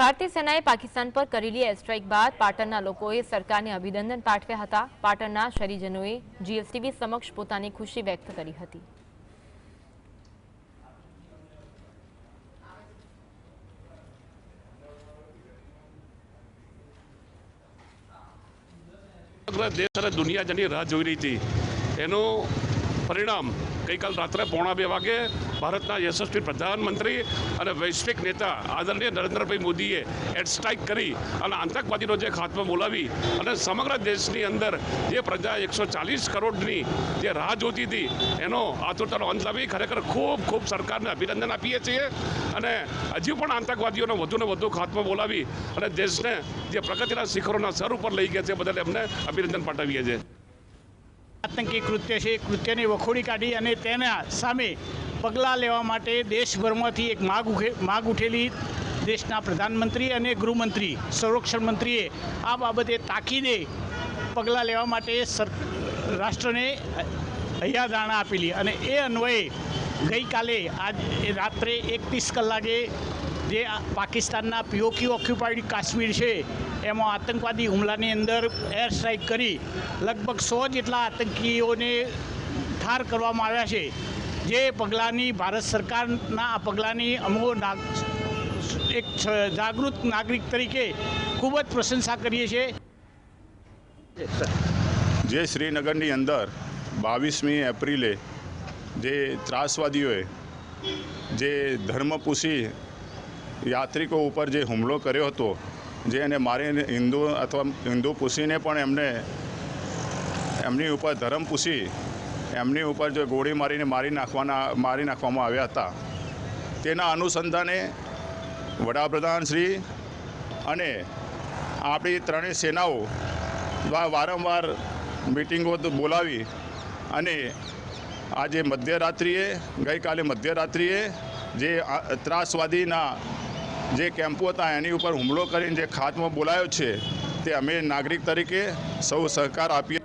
ભારતીય સેનાએ પાકિસ્તાન પર કરેલી એર બાદ પાટણના લોકોએ સરકારને અભિનંદન પાઠવ્યા હતા. પાટણના શહેરીજનોએ જીએસટીવી સમક્ષ પોતાની ખુશી વ્યક્ત કરી હતી. દેશ અને દુનિયા જેની રાહ જોઈ રહી હતી. એનું પરિણામ ગઈકાલ રાત્રે પોણા બે વાગે ભારતના યશસ્વી પ્રધાનમંત્રી અને વૈશ્વિક નેતા આદરણીય નરેન્દ્રભાઈ મોદીએ એડસ્ટ્રાઇક કરી અને આતંકવાદીનો જે ખાત્મો બોલાવી અને સમગ્ર દેશની અંદર જે પ્રજા એકસો ચાલીસ કરોડની જે રાહ જોતી હતી, એનો આતુરતાનો અંત લાવી ખરેખર ખૂબ ખૂબ સરકારને અભિનંદન આપીએ છીએ અને હજી પણ આતંકવાદીઓનો વધુને વધુ ખાત્મો બોલાવી અને દેશને જે પ્રગતિના શિખરોના સર ઉપર લઈ ગયા છે બદલ એમને અભિનંદન પાઠવીએ છીએ. આતંકી કૃત્ય છે કૃત્યને વખોડી કાઢી અને તેના સામે પગલાં લેવા માટે દેશભરમાંથી એક માગ માગ ઉઠેલી દેશના પ્રધાનમંત્રી અને ગૃહમંત્રી, સંરક્ષણ મંત્રીએ આ બાબતે તાકીદે પગલાં લેવા માટે સર, રાષ્ટ્રને હૈયાધારણા આપેલી અને એ અન્વયે ગઈકાલે આજ રાત્રે એકત્રીસ કલાકે જે પાકિસ્તાનના પીઓકી ઓક્યુપાઈડ કાશ્મીર છે, એમાં આતંકવાદી હુમલાની અંદર એર સ્ટ્રાઇક કરી લગભગ સો જેટલા આતંકીઓને ઠાર કરવામાં આવ્યા છે. જે પગલાંની ભારત સરકારના આ પગલાંની અમો એક જાગૃત નાગરિક તરીકે ખૂબ જ પ્રશંસા કરીએ છીએ. જે શ્રીનગરની અંદર બાવીસમી એપ્રિલે જે ત્રાસવાદીઓએ જે ધર્મપૂછી યાત્રિકો ઉપર જે હુમલો કર્યો હતો, જે એને મારીને હિન્દુ અથવા હિન્દુ પૂછીને પણ એમને એમની ઉપર ધર્મ પૂછી એમની ઉપર જે ગોળી મારીને મારી નાખવાના, મારી નાખવામાં આવ્યા હતા, તેના અનુસંધાને વડાપ્રધાન શ્રી અને આપણી ત્રણેય સેનાઓ વારંવાર મિટિંગો બોલાવી અને આજે મધ્યરાત્રિએ, ગઈકાલે મધ્યરાત્રિએ જે ત્રાસવાદીના જે કેમ્પો હતા, એની ઉપર હુમલો કરીને જે ખાતમાં બોલાયો છે, તે અમે નાગરિક તરીકે સૌ સહકાર આપીએ